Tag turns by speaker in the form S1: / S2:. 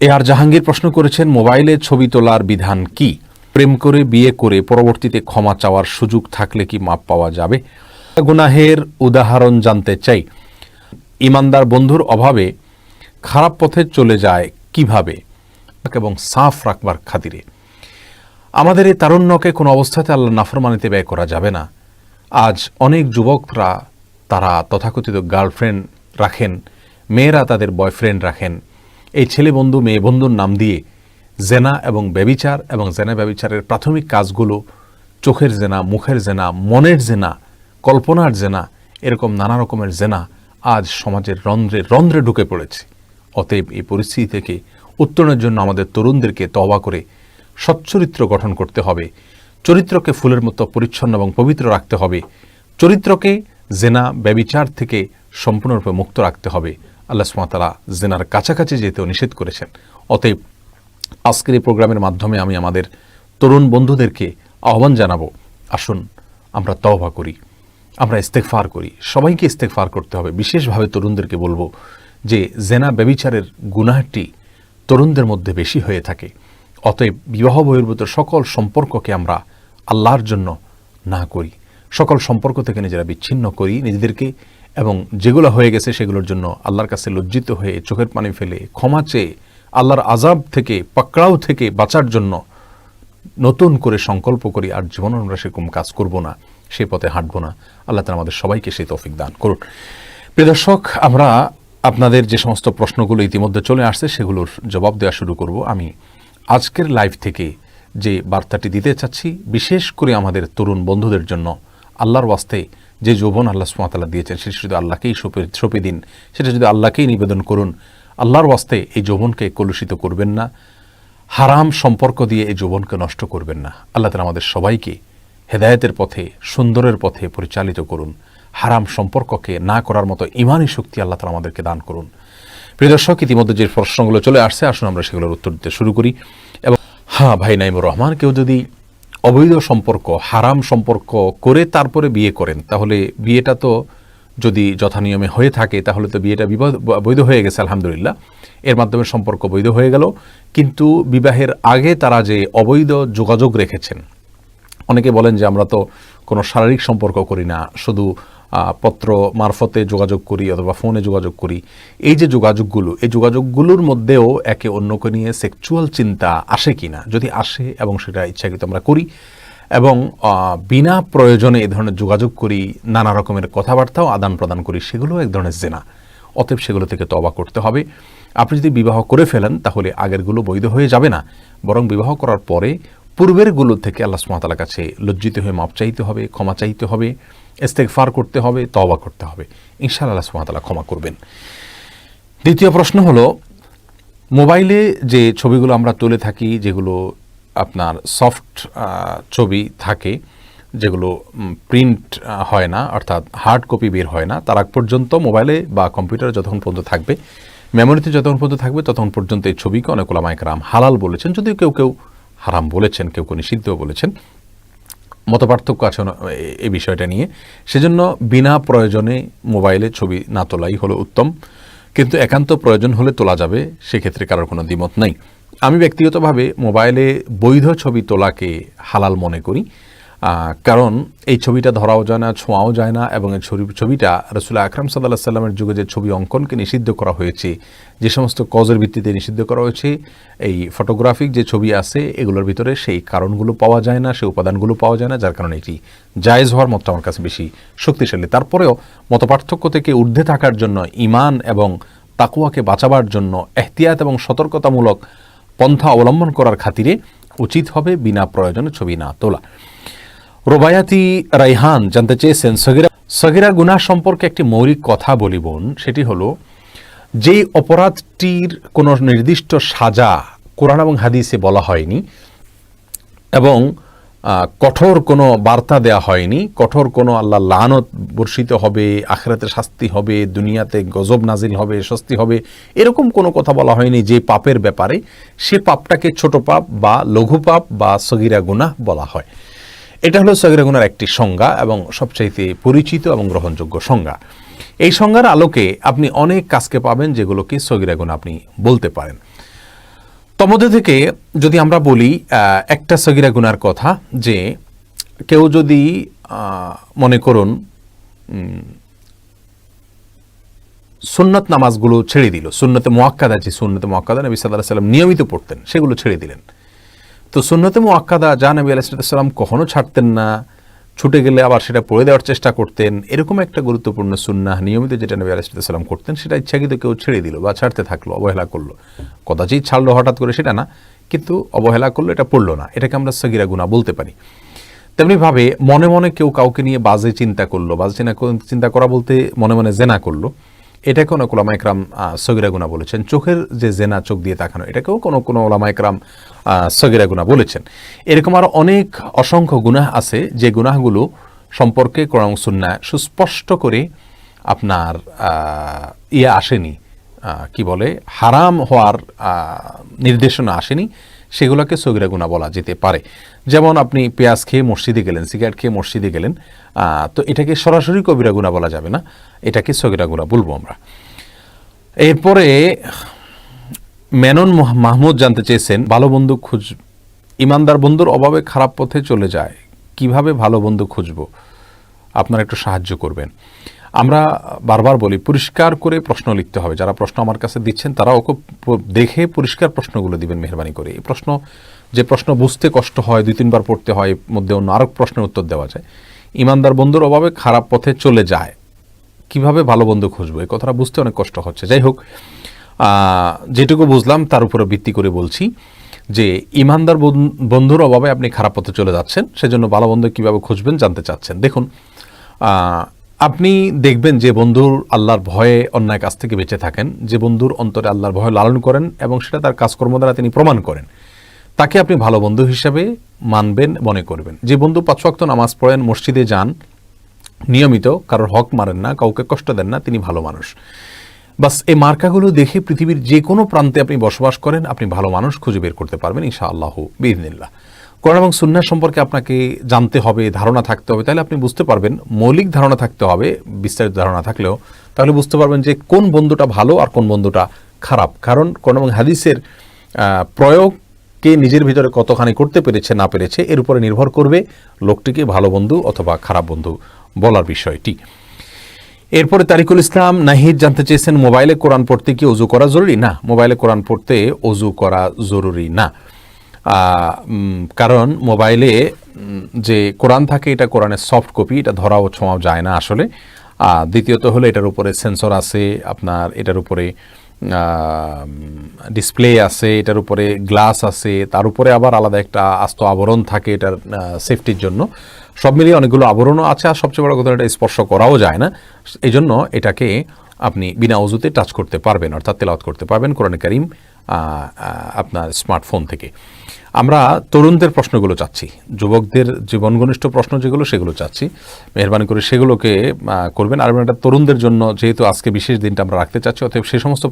S1: এ আর জাহাঙ্গীর প্রশ্ন করেছেন, মোবাইলে ছবি তোলার বিধান কি? প্রেম করে, বিয়ে করে, পরবর্তীতে ক্ষমা চাওয়ার সুযোগ থাকলে কি মাপ পাওয়া যাবে? গুনাহের উদাহরণ জানতে চাই। ইমানদার বন্ধুর অভাবে খারাপ পথে চলে যায় কীভাবে? এবং সাফ রাখবার খাতিরে। আমাদের এই তারুণ্যকে কোনো অবস্থাতে আল্লাহ নাফরমানিতে ব্যয় করা যাবে না। আজ অনেক যুবকরা, তারা তথাকথিত গার্লফ্রেন্ড রাখেন, মেয়েরা তাদের বয়ফ্রেন্ড রাখেন। এই ছেলে বন্ধু, মেয়ে বন্ধুর নাম দিয়ে জেনা এবং ব্যবিচার এবং জেনা ব্যবিচারের প্রাথমিক কাজগুলো চোখের জেনা, মুখের জেনা, মনের জেনা, কল্পনার জেনা, এরকম নানা রকমের জেনা আজ সমাজের রন্ধ্রে রন্ধ্রে ঢুকে পড়েছে। অতএব এই পরিস্থিতি থেকে উত্তরণের জন্য আমাদের তরুণদেরকে তওবা করে সচ্চরিত্র গঠন করতে হবে। চরিত্রকে ফুলের মতো পরিচ্ছন্ন এবং পবিত্র রাখতে হবে। চরিত্রকে জেনা, ব্যবিচার থেকে সম্পূর্ণরূপে মুক্ত রাখতে হবে। আল্লাহ সুমাতালা জেনার কাছাকাছি যেতেও নিষেধ করেছেন। অতএব আজকের এই প্রোগ্রামের মাধ্যমে আমি আমাদের তরুণ বন্ধুদেরকে আহ্বান জানাব, আসুন আমরা তওবা করি, আমরা ইস্তেকফার করি, সবাইকে ইস্তেকফার করতে হবে। বিশেষভাবে তরুণদেরকে বলব যে জেনা ব্যবিচারের গুনাহটি তরুণদের মধ্যে বেশি হয়ে থাকে। অতএব বিবাহ বহির্ভূত সকল সম্পর্ককে আমরা আল্লাহর জন্য না করি। সকল সম্পর্ক থেকে নিজেরা বিচ্ছিন্ন করি, নিজেদেরকে এবং যেগুলো হয়ে গেছে সেগুলোর জন্য আল্লাহর কাছে লজ্জিত হয়ে চোখের পানি ফেলে ক্ষমা চেয়ে আল্লাহর আজাব থেকে, পাকড়াও থেকে বাঁচার জন্য নতুন করে সংকল্প করি, আর জীবন আমরা সেরকম কাজ করব না, সে পথে হাঁটবো না। আল্লাহ তালা আমাদের সবাইকে সেই তৌফিক দান করুন। প্রিয় দর্শক, আমরা আপনাদের যে সমস্ত প্রশ্নগুলো ইতিমধ্যে চলে আসছে সেগুলোর জবাব দেওয়া শুরু করব। আমি আজকের লাইভ থেকে যে বার্তাটি দিতে চাচ্ছি, বিশেষ করে আমাদের তরুণ বন্ধুদের জন্য, আল্লাহর ওয়াস্তে যে যৌবন আল্লাহ সুমাতাল্লাহ দিয়েছেন, সেটা যদি আল্লাহকেই সঁপে সঁপে দিন, সেটা যদি আল্লাহকেই নিবেদন করুন, আল্লাহর ওয়াস্তে এই যৌবনকে কলুষিত করবেন না, হারাম সম্পর্ক দিয়ে এই যৌবনকে নষ্ট করবেন না। আল্লাহ তালা আমাদের সবাইকে হেদায়েতের পথে, সুন্দরের পথে পরিচালিত করুন। হারাম সম্পর্ককে না করার মতো ইমানই শক্তি আল্লাহ তালা আমাদেরকে দান করুন। প্রিয় দর্শক, ইতিমধ্যে যে প্রশ্নগুলো চলে আসছে, আসুন আমরা সেগুলোর উত্তর দিতে শুরু করি। এবং হ্যাঁ ভাই নাইমুর রহমান, কেউ যদি অবৈধ সম্পর্ক, হারাম সম্পর্ক করে তারপরে বিয়ে করেন, তাহলে বিয়েটা তো যদি যথানিয়মে হয়ে থাকে, তাহলে তো বিয়েটা বৈধ হয়ে গেছে, আলহামদুলিল্লাহ। এর মাধ্যমে সম্পর্ক বৈধ হয়ে গেল। কিন্তু বিবাহের আগে তারা যে অবৈধ যোগাযোগ রেখেছেন, অনেকে বলেন যে আমরা তো কোনো শারীরিক সম্পর্ক করি না, শুধু পত্র মারফতে যোগাযোগ করি অথবা ফোনে যোগাযোগ করি। এই যে যোগাযোগগুলো, এই যোগাযোগগুলোর মধ্যেও একে অন্যকে নিয়ে সেক্সুয়াল চিন্তা আসে কি না যদি আসে এবং সেটা ইচ্ছাকৃত আমরা করি এবং বিনা প্রয়োজনে এই ধরনের যোগাযোগ করি, নানা রকমের কথাবার্তাও আদান প্রদান করি সেগুলো এক ধরনের জেনা। অতএব সেগুলো থেকে তবা করতে হবে। আপনি যদি বিবাহ করে ফেলেন, তাহলে আগেরগুলো বৈধ হয়ে যাবে না। বরং বিবাহ করার পরে পূর্বেরগুলো থেকে আল্লাহ সুমাতালার কাছে লজ্জিত হয়ে মাপ চাইতে হবে, ক্ষমা চাইতে হবে। ইস্তেকফার করতে হবে, তওবা করতে হবে। ইনশাআল্লাহ আল্লাহ সুমাতালা ক্ষমা করবেন। দ্বিতীয় প্রশ্ন হলো, মোবাইলে যে ছবিগুলো আমরা তুলে থাকি, যেগুলো আপনার সফট ছবি থাকে, যেগুলো প্রিন্ট হয় না, অর্থাৎ হার্ড কপি বের হয় না, তার আগ পর্যন্ত মোবাইলে বা কম্পিউটারে যতক্ষণ পর্যন্ত থাকবে মেমোরিতে যতক্ষণ পর্যন্ত থাকবে, ততক্ষণ পর্যন্ত এই ছবিকে অনেক ওলামায়ক রাম হালাল বলেছেন, যদিও কেউ কেউ হারাম বলেছেন, কেউ কেউ নিষিদ্ধ বলেছেন। মতপার্থক্য আছে এই বিষয়টা নিয়ে। সেজন্য বিনা প্রয়োজনে মোবাইলে ছবি না তোলাই হলো উত্তম। কিন্তু একান্ত প্রয়োজন হলে তোলা যাবে, সেক্ষেত্রে কারোর কোনো দ্বিমত নাই। আমি ব্যক্তিগতভাবে মোবাইলে বৈধ ছবি তোলাকে হালাল মনে করি। কারণ এই ছবিটা ধরাও যায় না, ছোঁয়াও যায় না এবং এই ছবি ছবিটা রসুল আকরাম সাল্লাহ সাল্লামের যুগে যে ছবি অঙ্কনকে নিষিদ্ধ করা হয়েছে, যে সমস্ত কজের ভিত্তিতে নিষিদ্ধ করা হয়েছে, এই ফটোগ্রাফিক যে ছবি আছে, এগুলোর ভিতরে সেই কারণগুলো পাওয়া যায় না, সেই উপাদানগুলো পাওয়া যায় না, যার কারণে এটি জায়েজ হওয়ার মতো আমার কাছে বেশি শক্তিশালী। তারপরেও মতপার্থক্য থেকে ঊর্ধ্বে থাকার জন্য ইমান এবং তাকুয়াকে বাঁচাবার জন্য এহতিয়াত এবং সতর্কতামূলক পন্থা অবলম্বন করার খাতিরে উচিত হবে বিনা প্রয়োজনে ছবি না তোলা। রোবায়াতি রাইহান জানতে চেয়েছেন, সগিরা সগিরা গুনাহ সম্পর্কে একটি মৌলিক কথা বলি বোন সেটি হলো, যেই অপরাধটির কোনো নির্দিষ্ট সাজা কোরআন এবং হাদিসে বলা হয়নি, এবং কঠোর কোনো বার্তা দেয়া হয়নি, কঠোর কোনো আল্লাহ লানত বর্ষিত হবে, আখরাতে শাস্তি হবে, দুনিয়াতে গজব নাজিল হবে স্বস্তি হবে, এরকম কোনো কথা বলা হয়নি যে পাপের ব্যাপারে, সে পাপটাকে ছোট পাপ বা লঘু পাপ বা সগিরা গুনাহ বলা হয়। এটা হলো সগিরা গুনার একটি সংজ্ঞা এবং সবচাইতে পরিচিত এবং গ্রহণযোগ্য সংজ্ঞা। এই সংজ্ঞার আলোকে আপনি অনেক কাজকে পাবেন যেগুলোকে সগিরা গুনাহ আপনি বলতে পারেন। তমধ্যে থেকে যদি আমরা বলি একটা সগিরা গুনার কথা যে কেউ যদি মনে করুন সুন্নত নামাজগুলো ছেড়ে দিল, সুন্নতে মোয়াক্কাদা যে সুন্নতে মোয়াক্কাদা নবী সাল্লাহ সাল্লাম নিয়মিত পড়তেন, সেগুলো ছেড়ে দিলেন। তো সুন্নতে মোয়াক্কাদা যা নবী আলাইসাল্লাম কখনো ছাড়তেন না, ছুটে গেলে আবার সেটা পড়ে দেওয়ার চেষ্টা করতেন। এরকম একটা গুরুত্বপূর্ণ সুন্নাহ নিয়মিত যেটা নবী আলাইসাল্লাম করতেন, সেটা ইচ্ছাকৃত কেউ ছেড়ে দিল বা ছাড়তে থাকল, অবহেলা করল। কদাচিৎ ছাড়লো হঠাৎ করে সেটা না, কিন্তু অবহেলা করল, এটা পড়ল না। এটাকে আমরা সগিরা গুণা বলতে পারি। তেমনিভাবে মনে মনে কেউ কাউকে নিয়ে বাজে চিন্তা করল, বাজে চিন্তা করা বলতে মনে মনে জেনা করল। এটাকে কোনো ওলামা একরাম সগিরা গুণা বলেছেন। চোখের যে জেনা, চোখ দিয়ে তাকানো, এটাকেও কোনো কোনো ওলামা একরাম সগিরা গুণা বলেছেন। এরকম আরও অনেক অসংখ্য গুনাহ আছে, যে গুনাহগুলো সম্পর্কে কোরআন সুন্নায় সুস্পষ্ট করে আপনার ইয়ে আসেনি। কি বলে? হারাম হওয়ার নির্দেশনা আসেনি। সেগুলোকে সগিরা গুণা বলা যেতে পারে। যেমন আপনি পেঁয়াজ খেয়ে মসজিদে গেলেন, সিগারেট খেয়ে মসজিদে গেলেন তো এটাকে সরাসরি কবিরা গুণা বলা যাবে না, এটাকে সগিরা গুণা বলব আমরা। এরপরে মেনন মাহ- মাহমুদ জানতে চেয়েছেন, ভালো বন্ধু খুঁজ, ইমানদার বন্ধুর অভাবে খারাপ পথে চলে যায়, কীভাবে ভালো বন্ধু খুঁজবো? আপনারা একটু সাহায্য করবেন। আমরা বারবার বলি, পরিষ্কার করে প্রশ্ন লিখতে হবে। যারা প্রশ্ন আমার কাছে দিচ্ছেন, তারাও খুব প- দেখে পরিষ্কার প্রশ্নগুলো দিবেন মেহরবানি করে। এই প্রশ্ন, যে প্রশ্ন বুঝতে কষ্ট হয়, দুই, তিনবার পড়তে হয় মধ্যে অন্য আরও প্রশ্নের উত্তর দেওয়া যায়। ইমানদার বন্ধুর অভাবে খারাপ পথে চলে যায়। কীভাবে ভালো বন্ধু খুঁজবো? এই কথাটা বুঝতে অনেক কষ্ট হচ্ছে। যাই হোক যেটুকু বুঝলাম, তার উপরে ভিত্তি করে বলছি যে, ইমানদার বন- বন্ধুর অভাবে আপনি খারাপ পথে চলে যাচ্ছেন। সেজন্য ভালো বন্ধু কীভাবে খুঁজবেন জানতে চাচ্ছেন। দেখুন আপনি দেখবেন যে বন্ধুর আল্লাহর ভয়ে অন্যায় কাছ থেকে বেঁচে থাকেন, যে বন্ধুর অন্তরে আল্লাহর ভয় লালন করেন এবং সেটা তার কাজকর্ম দ্বারা তিনি প্রমাণ করেন। তাকে আপনি ভালো বন্ধু হিসাবে মানবেন, মনে করবেন। যে বন্ধু পাঁচ নামাজ পড়েন, মসজিদে যান, নিয়মিত কারোর হক মারেন না, কাউকে কষ্ট দেন না, তিনি ভালো মানুষ। বাস এই মার্কাগুলো দেখে পৃথিবীর যে কোনো প্রান্তে আপনি বসবাস করেন, আপনি ভালো মানুষ খুঁজে বের করতে পারবেন ইনশা আল্লাহ বিদিনিল্লাহ কোরআন এবং সুন্নাহ সম্পর্কে আপনাকে জানতে হবে ধারণা থাকতে হবে। তাহলে আপনি বুঝতে পারবেন মৌলিক ধারণা থাকতে হবে বিস্তারিত ধারণা থাকলেও। তাহলে বুঝতে পারবেন যে কোন বন্ধুটা ভালো আর কোন বন্ধুটা খারাপ। কারণ কোরআন এবং হাদিসের আহ, প্রয়োগকে নিজের ভিতরে কতখানি করতে পেরেছে না পেরেছে এর উপরে নির্ভর করবে লোকটিকে ভালো বন্ধু অথবা খারাপ বন্ধু বলার বিষয়টি। এরপরে তারিকুল ইসলাম নাহিদ জানতে চেয়েছেন মোবাইলে কোরআন পড়তে কি অজু করা জরুরি? না মোবাইলে কোরআন পড়তে অজু করা জরুরি না। কারণ মোবাইলে যে কোরআন থাকে, এটা কোরআনের সফট কপি, এটা ধরাও ছোঁয়াও যায় না আসলে। দ্বিতীয়ত হলো, এটার উপরে সেন্সর আছে, আপনার এটার উপরে ডিসপ্লে আছে, এটার উপরে গ্লাস আছে, তার উপরে আবার আলাদা একটা আস্ত আবরণ থাকে এটার সেফটির জন্য। সব মিলিয়ে অনেকগুলো আবরণও আছে, আর সবচেয়ে বড় কথা এটা স্পর্শ করাও যায় না। এই জন্য এটাকে আপনি বিনা অজুতে টাচ করতে পারবেন, অর্থাৎ তেলাওয়াত করতে পারবেন কোরআন করিম আপনার স্মার্টফোন থেকে। আমরা তরুণদের প্রশ্নগুলো চাচ্ছি, যুবকদের জীবন ঘনিষ্ঠ প্রশ্ন যেগুলো, সেগুলো চাচ্ছি। মেহরবানি করে সেগুলোকে করবেন। আর একটা তরুণদের জন্য, যেহেতু আজকে বিশেষ দিনটা আমরা রাখতে চাচ্ছি, অতএব সে সমস্ত